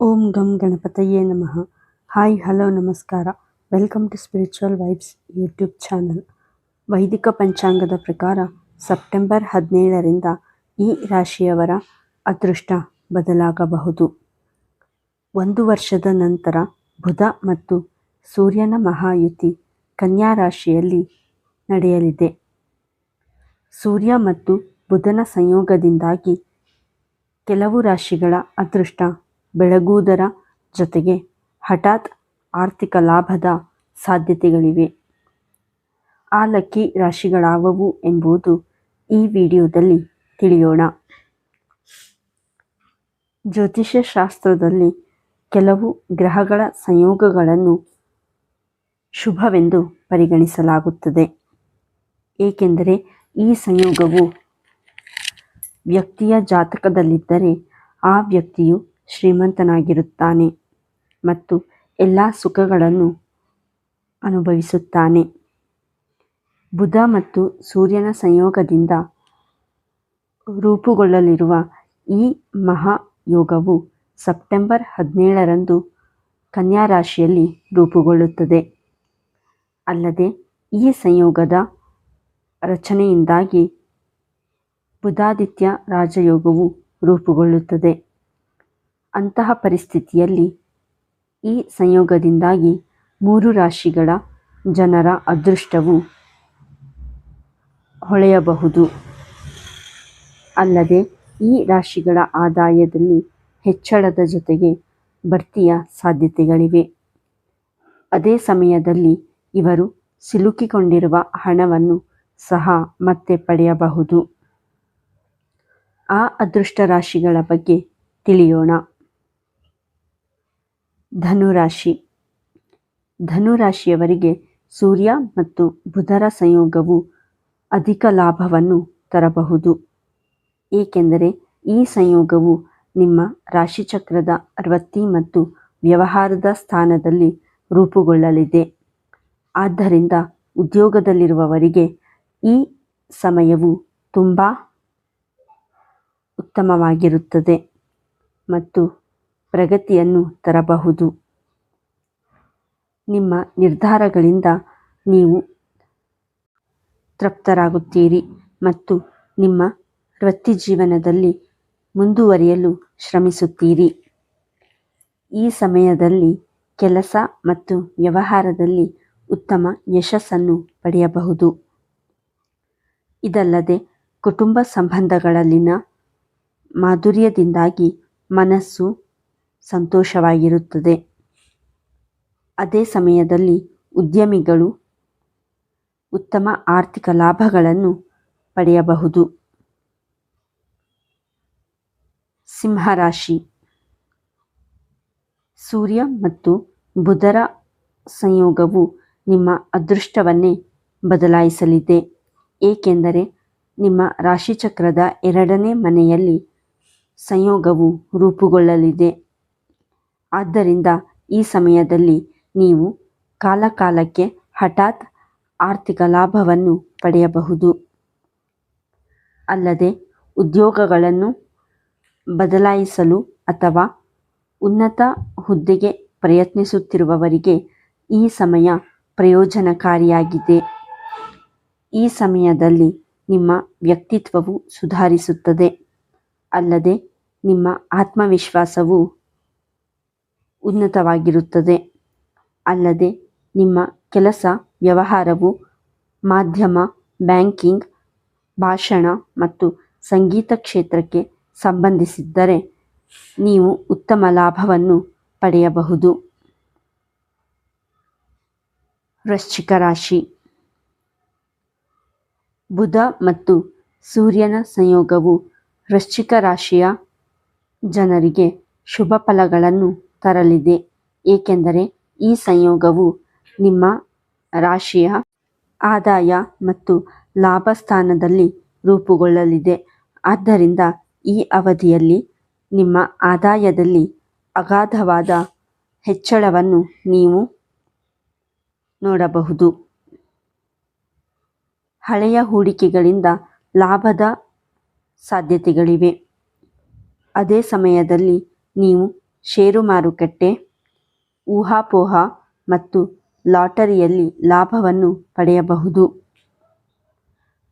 ಓಂ ಗಂ ಗಣಪತಯೇ ನಮಃ. ಹಾಯ್, ಹಲೋ, ನಮಸ್ಕಾರ. Welcome to spiritual vibes YouTube channel. ವೈದಿಕ ಪಂಚಾಂಗದ ಪ್ರಕಾರ ಸೆಪ್ಟೆಂಬರ್ ಹದಿನೇಳರಿಂದ ಈ ರಾಶಿಯವರ ಅದೃಷ್ಟ ಬದಲಾಗಬಹುದು. ಒಂದು ವರ್ಷದ ನಂತರ ಬುಧ ಮತ್ತು ಸೂರ್ಯನ ಮಹಾಯುತಿ ಕನ್ಯಾ ರಾಶಿಯಲ್ಲಿ ನಡೆಯಲಿದೆ. ಸೂರ್ಯ ಮತ್ತು ಬುಧನ ಸಂಯೋಗದಿಂದಾಗಿ ಕೆಲವು ರಾಶಿಗಳ ಅದೃಷ್ಟ ಬೆಳಗುವುದರ ಜೊತೆಗೆ ಹಠಾತ್ ಆರ್ಥಿಕ ಲಾಭದ ಸಾಧ್ಯತೆಗಳಿವೆ. ಆ ಲಕ್ಕಿ ರಾಶಿಗಳಾವವು ಎಂಬುದು ಈ ವಿಡಿಯೋದಲ್ಲಿ ತಿಳಿಯೋಣ. ಜ್ಯೋತಿಷ್ಯ ಶಾಸ್ತ್ರದಲ್ಲಿ ಕೆಲವು ಗ್ರಹಗಳ ಸಂಯೋಗಗಳನ್ನು ಶುಭವೆಂದು ಪರಿಗಣಿಸಲಾಗುತ್ತದೆ. ಏಕೆಂದರೆ ಈ ಸಂಯೋಗವು ವ್ಯಕ್ತಿಯ ಜಾತಕದಲ್ಲಿದ್ದರೆ ಆ ವ್ಯಕ್ತಿಯು ಶ್ರೀಮಂತನಾಗಿರುತ್ತಾನೆ ಮತ್ತು ಎಲ್ಲ ಸುಖಗಳನ್ನು ಅನುಭವಿಸುತ್ತಾನೆ. ಬುಧ ಮತ್ತು ಸೂರ್ಯನ ಸಂಯೋಗದಿಂದ ರೂಪುಗೊಳ್ಳಲಿರುವ ಈ ಮಹಾಯೋಗವು ಸೆಪ್ಟೆಂಬರ್ ಹದಿನೇಳರಂದು ಕನ್ಯಾ ರಾಶಿಯಲ್ಲಿ ರೂಪುಗೊಳ್ಳುತ್ತದೆ. ಅಲ್ಲದೆ ಈ ಸಂಯೋಗದ ರಚನೆಯಿಂದಾಗಿ ಬುಧಾದಿತ್ಯ ರಾಜಯೋಗವು ರೂಪುಗೊಳ್ಳುತ್ತದೆ. ಅಂತಹ ಪರಿಸ್ಥಿತಿಯಲ್ಲಿ ಈ ಸಂಯೋಗದಿಂದಾಗಿ ಮೂರು ರಾಶಿಗಳ ಜನರ ಅದೃಷ್ಟವು ಹೊಳೆಯಬಹುದು. ಅಲ್ಲದೆ ಈ ರಾಶಿಗಳ ಆದಾಯದಲ್ಲಿ ಹೆಚ್ಚಳದ ಜೊತೆಗೆ ಬಡ್ತಿಯ ಸಾಧ್ಯತೆಗಳಿವೆ. ಅದೇ ಸಮಯದಲ್ಲಿ ಇವರು ಸಿಲುಕಿಕೊಂಡಿರುವ ಹಣವನ್ನು ಸಹ ಮತ್ತೆ ಪಡೆಯಬಹುದು. ಆ ಅದೃಷ್ಟ ರಾಶಿಗಳ ಬಗ್ಗೆ ತಿಳಿಯೋಣ. ಧನುರಾಶಿ. ಧನುರಾಶಿಯವರಿಗೆ ಸೂರ್ಯ ಮತ್ತು ಬುಧರ ಸಂಯೋಗವು ಅಧಿಕ ಲಾಭವನ್ನು ತರಬಹುದು. ಏಕೆಂದರೆ ಈ ಸಂಯೋಗವು ನಿಮ್ಮ ರಾಶಿಚಕ್ರದ ವೃತ್ತಿ ಮತ್ತು ವ್ಯವಹಾರದ ಸ್ಥಾನದಲ್ಲಿ ರೂಪುಗೊಳ್ಳಲಿದೆ. ಆದ್ದರಿಂದ ಉದ್ಯೋಗದಲ್ಲಿರುವವರಿಗೆ ಈ ಸಮಯವು ತುಂಬ ಉತ್ತಮವಾಗಿರುತ್ತದೆ. ಮತ್ತು ಪ್ರಗತಿಯನ್ನು ತರಬಹುದು. ನಿಮ್ಮ ನಿರ್ಧಾರಗಳಿಂದ ನೀವು ತೃಪ್ತರಾಗುತ್ತೀರಿ ಮತ್ತು ನಿಮ್ಮ ವೃತ್ತಿ ಜೀವನದಲ್ಲಿ ಮುಂದುವರಿಯಲು ಶ್ರಮಿಸುತ್ತೀರಿ. ಈ ಸಮಯದಲ್ಲಿ ಕೆಲಸ ಮತ್ತು ವ್ಯವಹಾರದಲ್ಲಿ ಉತ್ತಮ ಯಶಸ್ಸನ್ನು ಪಡೆಯಬಹುದು. ಇದಲ್ಲದೆ ಕುಟುಂಬ ಸಂಬಂಧಗಳಲ್ಲಿನ ಮಾಧುರ್ಯದಿಂದಾಗಿ ಮನಸ್ಸು ಸಂತೋಷವಾಗಿರುತ್ತದೆ. ಅದೇ ಸಮಯದಲ್ಲಿ ಉದ್ಯಮಿಗಳು ಉತ್ತಮ ಆರ್ಥಿಕ ಲಾಭಗಳನ್ನು ಪಡೆಯಬಹುದು. ಸಿಂಹರಾಶಿ. ಸೂರ್ಯ ಮತ್ತು ಬುಧರ ಸಂಯೋಗವು ನಿಮ್ಮ ಅದೃಷ್ಟವನ್ನೇ ಬದಲಾಯಿಸಲಿದೆ. ಏಕೆಂದರೆ ನಿಮ್ಮ ರಾಶಿಚಕ್ರದ ಎರಡನೇ ಮನೆಯಲ್ಲಿ ಸಂಯೋಗವು ರೂಪುಗೊಳ್ಳಲಿದೆ. ಆದ್ದರಿಂದ ಈ ಸಮಯದಲ್ಲಿ ನೀವು ಕಾಲಕಾಲಕ್ಕೆ ಹಠಾತ್ ಆರ್ಥಿಕ ಲಾಭವನ್ನು ಪಡೆಯಬಹುದು. ಅಲ್ಲದೆ ಉದ್ಯೋಗಗಳನ್ನು ಬದಲಾಯಿಸಲು ಅಥವಾ ಉನ್ನತ ಹುದ್ದೆಗೆ ಪ್ರಯತ್ನಿಸುತ್ತಿರುವವರಿಗೆ ಈ ಸಮಯ ಪ್ರಯೋಜನಕಾರಿಯಾಗಿದೆ. ಈ ಸಮಯದಲ್ಲಿ ನಿಮ್ಮ ವ್ಯಕ್ತಿತ್ವವು ಸುಧಾರಿಸುತ್ತದೆ. ಅಲ್ಲದೆ ನಿಮ್ಮ ಆತ್ಮವಿಶ್ವಾಸವು ಉನ್ನತವಾಗಿರುತ್ತದೆ. ಅಲ್ಲದೆ, ನಿಮ್ಮ ಕೆಲಸ, ವ್ಯವಹಾರವು ಮಾಧ್ಯಮ, ಬ್ಯಾಂಕಿಂಗ್, ಭಾಷಣ ಮತ್ತು ಸಂಗೀತ ಕ್ಷೇತ್ರಕ್ಕೆ ಸಂಬಂಧಿಸಿದ್ದರೆ ನೀವು ಉತ್ತಮ ಲಾಭವನ್ನು ಪಡೆಯಬಹುದು. ವೃಶ್ಚಿಕ ರಾಶಿ. ಬುಧ ಮತ್ತು ಸೂರ್ಯನ ಸಂಯೋಗವು ವೃಶ್ಚಿಕ ರಾಶಿಯ ಜನರಿಗೆ ಶುಭ ಫಲಗಳನ್ನು ತರಲಿದೆ. ಏಕೆಂದರೆ ಈ ಸಂಯೋಗವು ನಿಮ್ಮ ರಾಶಿಯ ಆದಾಯ ಮತ್ತು ಲಾಭ ಸ್ಥಾನದಲ್ಲಿ ರೂಪುಗೊಳ್ಳಲಿದೆ. ಆದ್ದರಿಂದ ಈ ಅವಧಿಯಲ್ಲಿ ನಿಮ್ಮ ಆದಾಯದಲ್ಲಿ ಅಗಾಧವಾದ ಹೆಚ್ಚಳವನ್ನು ನೀವು ನೋಡಬಹುದು. ಹಳೆಯ ಹೂಡಿಕೆಗಳಿಂದ ಲಾಭದ ಸಾಧ್ಯತೆಗಳಿವೆ. ಅದೇ ಸಮಯದಲ್ಲಿ ನೀವು ಷೇರು ಮಾರುಕಟ್ಟೆ ಊಹಾಪೋಹ ಮತ್ತು ಲಾಟರಿಯಲ್ಲಿ ಲಾಭವನ್ನು ಪಡೆಯಬಹುದು.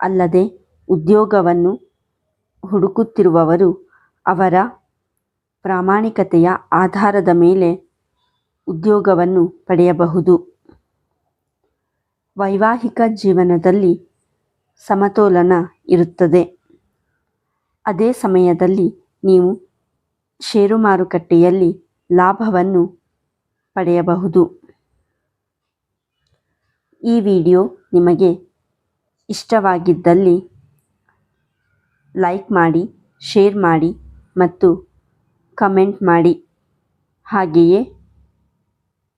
ಅಲ್ಲದೆ ಉದ್ಯೋಗವನ್ನು ಹುಡುಕುತ್ತಿರುವವರು ಅವರ ಪ್ರಾಮಾಣಿಕತೆಯ ಆಧಾರದ ಮೇಲೆ ಉದ್ಯೋಗವನ್ನು ಪಡೆಯಬಹುದು. ವೈವಾಹಿಕ ಜೀವನದಲ್ಲಿ ಸಮತೋಲನ ಇರುತ್ತದೆ. ಅದೇ ಸಮಯದಲ್ಲಿ ನೀವು ಷೇರು ಮಾರುಕಟ್ಟೆಯಲ್ಲಿ ಲಾಭವನ್ನು ಪಡೆಯಬಹುದು. ಈ ವಿಡಿಯೋ ನಿಮಗೆ ಇಷ್ಟವಾಗಿದ್ದಲ್ಲಿ ಲೈಕ್ ಮಾಡಿ, ಶೇರ್ ಮಾಡಿ ಮತ್ತು ಕಮೆಂಟ್ ಮಾಡಿ. ಹಾಗೆಯೇ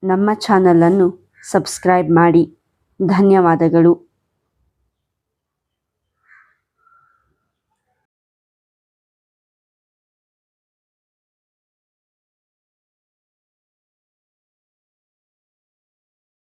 ನಮ್ಮ ಚಾನಲನ್ನು ಸಬ್ಸ್ಕ್ರೈಬ್ ಮಾಡಿ. ಧನ್ಯವಾದಗಳು.